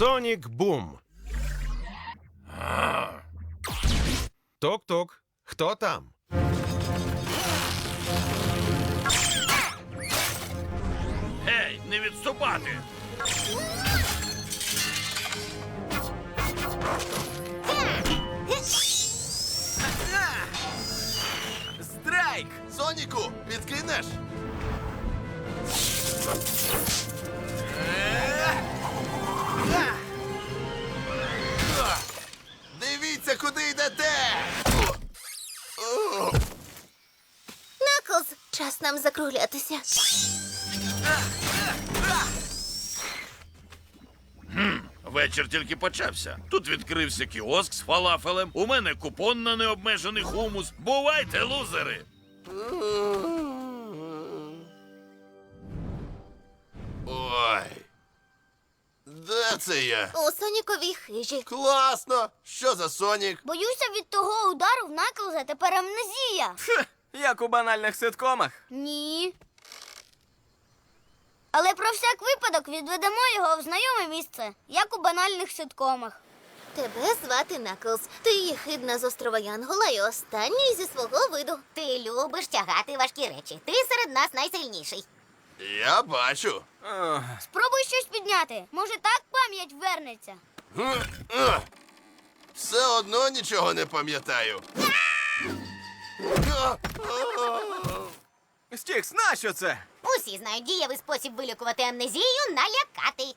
Сонік Бум. Ток-ток. Хто там? Гей, не відступати! Страйк! Соніку, підкинеш? Нам закруглятися. Вечір тільки почався. Тут відкрився кіоск з фалафелем. У мене купон на необмежений хумус. Бувайте, лузери! Ой. Де це я? У Соніковій хижі. Класно! Що за Сонік? Боюся від того удару в Наклза тепер амнезія. Хе, як у банальних ситкомах. Ні. Але про всяк випадок відведемо його в знайоме місце, як у банальних ситкомах. Тебе звати Наклз. Ти єхидна з острова Янгола і останній зі свого виду. Ти любиш тягати важкі речі. Ти серед нас найсильніший. Я бачу. Спробуй щось підняти. Може, так пам'ять вернеться. Все одно нічого не пам'ятаю. Стікс, нащо це? Усі знають дієвий спосіб вилікувати амнезію налякати.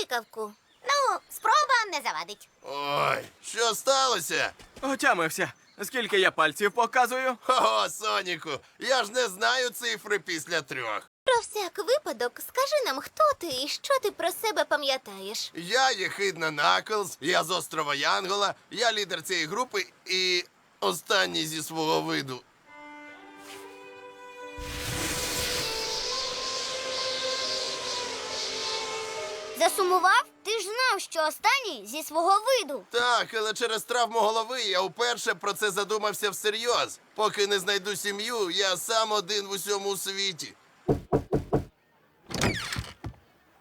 Гикавку. Ну, спроба не завадить. Ой, що сталося? Отямився. Скільки я пальців показую? Ого, Соніку, я ж не знаю цифри після трьох. Про всяк випадок скажи нам, хто ти і що ти про себе пам'ятаєш. Я єхидна Наклз, я з острова Янгола, я лідер цієї групи і останній зі свого виду. Засумував? Ти ж знав, що останній зі свого виду. Так, але через травму голови я вперше про це задумався всерйоз. Поки не знайду сім'ю, я сам один в усьому світі.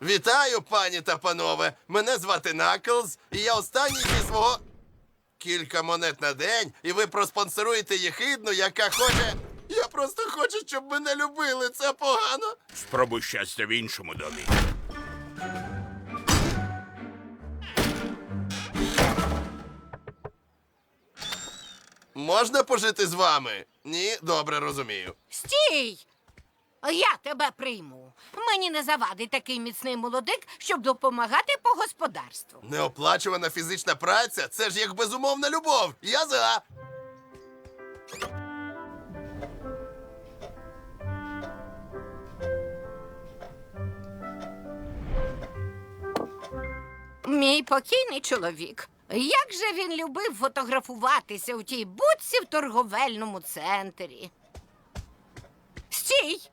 Вітаю, пані та панове! Мене звати Наклз, і я останній зі свого. Кілька монет на день, і ви проспонсоруєте єхидну, яка хоче. Я просто хочу, щоб мене любили. Це погано. Спробуй щастя в іншому домі. Можна пожити з вами? Ні, добре розумію. Стій! Я тебе прийму. Мені не завадить такий міцний молодик, щоб допомагати по господарству. Неоплачувана фізична праця це ж як безумовна любов. Я за. Мій покійний чоловік. Як же він любив фотографуватися у тій будці в торговельному центрі. Стій!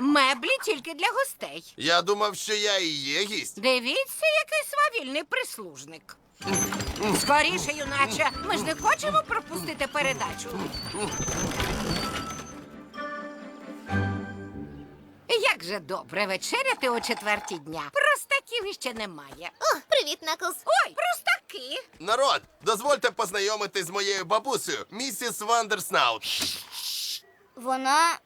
Меблі тільки для гостей. Я думав, що я і є гість. Дивіться, який свавільний прислужник. Скоріше, юначе, ми ж не хочемо пропустити передачу. Як же добре вечеряти о четвертій дня. Простаків іще немає. О, привіт, Наклз. Ой, простаки! Народ, дозвольте познайомитись з моєю бабусею, місіс Вандерснаут. Вона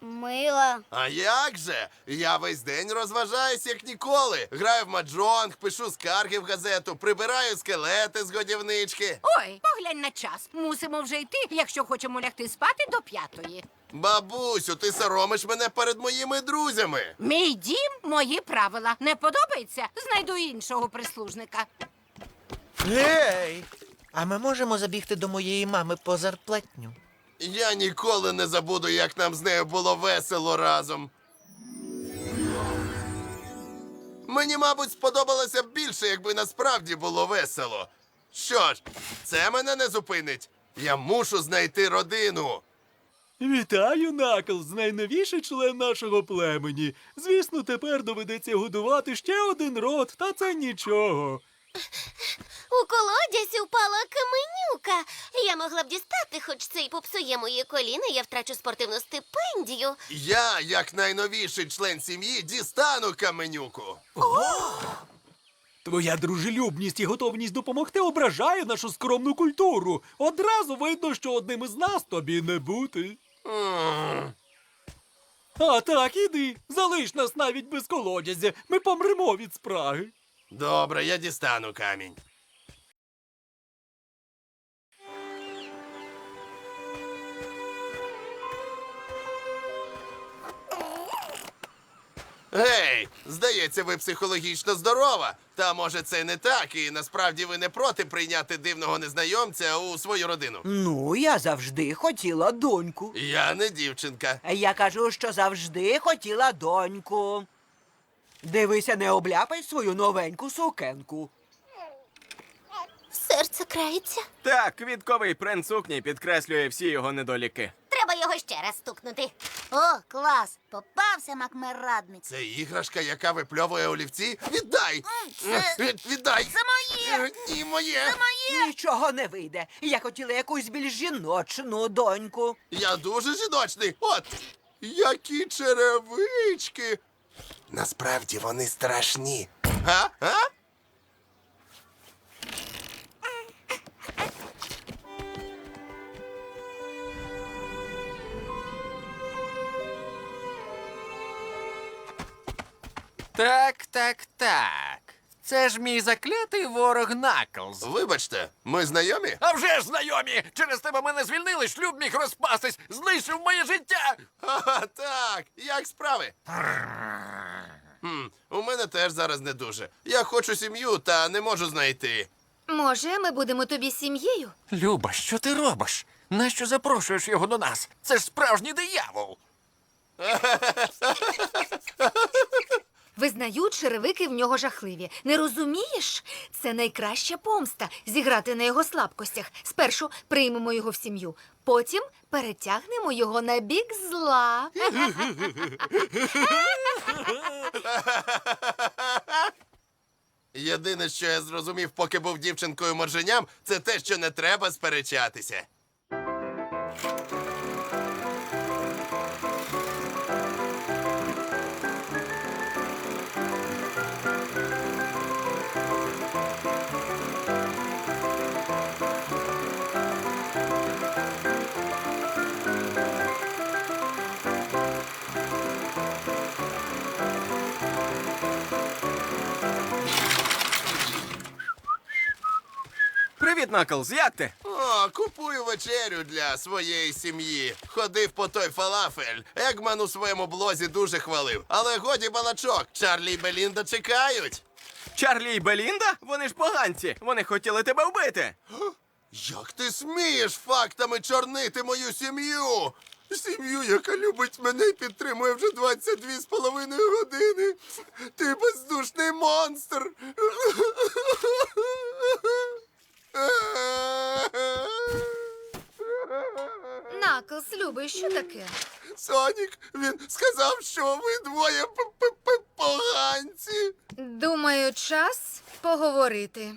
мила. А як же? Я весь день розважаюсь як ніколи. Граю в маджонг, пишу скарги в газету, прибираю скелети з годівнички. Ой, поглянь на час. Мусимо вже йти, якщо хочемо лягти спати до п'ятої. Бабусю, ти соромиш мене перед моїми друзями. Мій дім, мої правила. Не подобається? Знайду іншого прислужника. Гей! А ми можемо забігти до моєї мами по зарплатню? Я ніколи не забуду, як нам з нею було весело разом. Мені, мабуть, сподобалося б більше, якби насправді було весело. Що ж, це мене не зупинить. Я мушу знайти родину. Вітаю, Наклз, найновіший член нашого племені. Звісно, тепер доведеться годувати ще один рот, та це нічого. У колодязь упала каменюка. Я могла б дістати, хоч це й попсує мої коліна, я втрачу спортивну стипендію. Я, як найновіший член сім'ї, дістану каменюку. Твоя дружелюбність і готовність допомогти ображає нашу скромну культуру. Одразу видно, що одним із нас тобі не бути. А так, іди, залиш нас навіть без колодязя. Ми помремо від спраги. Добре, я дістану камінь. Гей, здається, ви психологічно здорова. Та може це не так, і насправді ви не проти прийняти дивного незнайомця у свою родину. Ну, я завжди хотіла доньку. Я не дівчинка. Я кажу, що завжди хотіла доньку. Дивися, не обляпай свою новеньку сукенку. Серце крається. Так, квітковий принц сукні підкреслює всі його недоліки. Треба його ще раз стукнути. О, клас! Попався макмерадник. Це іграшка, яка випльовує олівці? Віддай! Від- Віддай! Це моє! Ні, моє! Нічого не вийде. Я хотіла якусь більш жіночну доньку. Я дуже жіночний. От, які черевички. Насправді вони страшні. Га? Га? Так, так, так. Це ж мій заклятий ворог Наклз. Вибачте, ми знайомі? А вже ж знайомі! Через тебе мене звільнили, шлюб міг розпастись, знищив моє життя. Ха, так, як справи? Хм, у мене теж зараз не дуже. Я хочу сім'ю, та не можу знайти. Може, ми будемо тобі сім'єю? Люба, що ти робиш? Нащо запрошуєш його до нас? Це ж справжній диявол. Визнаю, черевики в нього жахливі. Не розумієш? Це найкраща помста зіграти на його слабкостях. Спершу приймемо його в сім'ю, потім перетягнемо його на бік зла. Єдине, що я зрозумів, поки був дівчинкою морженям, це те, що не треба сперечатися. Наклз, як ти? О, купую вечерю для своєї сім'ї. Ходив по той фалафель. Егман у своєму блозі дуже хвалив. Але годі балачок, Чарлі і Белінда чекають. Чарлі і Белінда? Вони ж поганці. Вони хотіли тебе вбити. Як ти смієш фактами чорнити мою сім'ю? Сім'ю, яка любить мене і підтримує вже 22 з половиною години. Ти бездушний монстр. Наклс, любий, що таке? Сонік, він сказав, що ви двоє п-п-п- поганці. Думаю, час поговорити.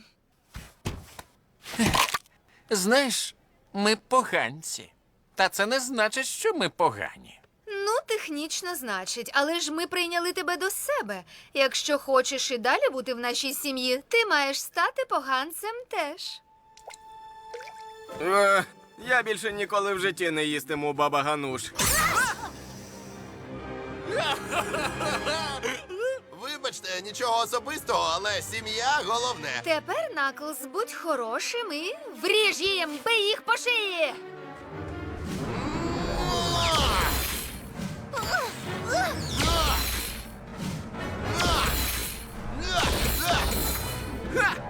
Знаєш, ми поганці. Та це не значить, що ми погані. Ну, технічно значить, але ж ми прийняли тебе до себе. Якщо хочеш і далі бути в нашій сім'ї, ти маєш стати поганцем теж. Е, я більше ніколи в житті не їстиму баба Гануш. Вибачте, нічого особистого, але сім'я головне. Тепер, Наклз, будь хорошим і вріж їм, бий їх по шиї. Гей,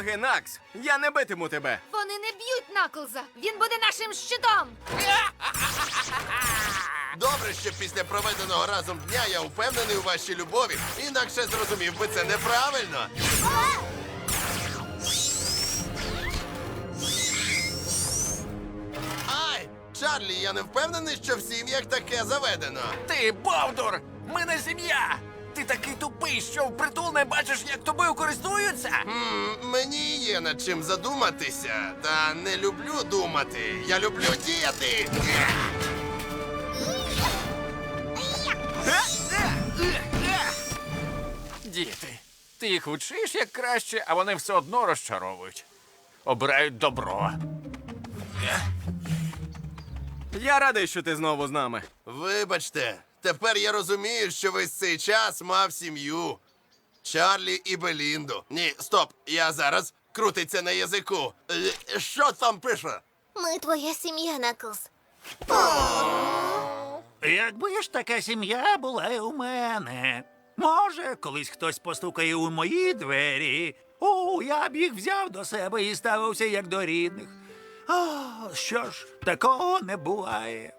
ноги, Накс! Я не битиму тебе! Вони не б'ють Наклза! Він буде нашим щитом! Добре, що після проведеного разом дня я впевнений у вашій любові. Інакше зрозумів би це неправильно. Ай, Чарлі, я не впевнений, що в сім'ях таке заведено. Ти, Бовдур! Ми не сім'я! Ти такий тупий, що впритул не бачиш, як тобою користуються. М, мені є над чим задуматися, та не люблю думати. Я люблю діяти. Діти, ти їх вчиш як краще, а вони все одно розчаровують. Обирають добро. Я радий, що ти знову з нами. Вибачте, тепер я розумію, що весь цей час мав сім'ю. Чарлі і Белінду. Ні, стоп, я зараз крутиться на язику. Е, Що там пише? Ми твоя сім'я, Наклз. Якби ж така сім'я була і у мене. Може, колись хтось постукає у мої двері. О, я б їх взяв до себе і ставився як до рідних. О, що ж, такого не буває.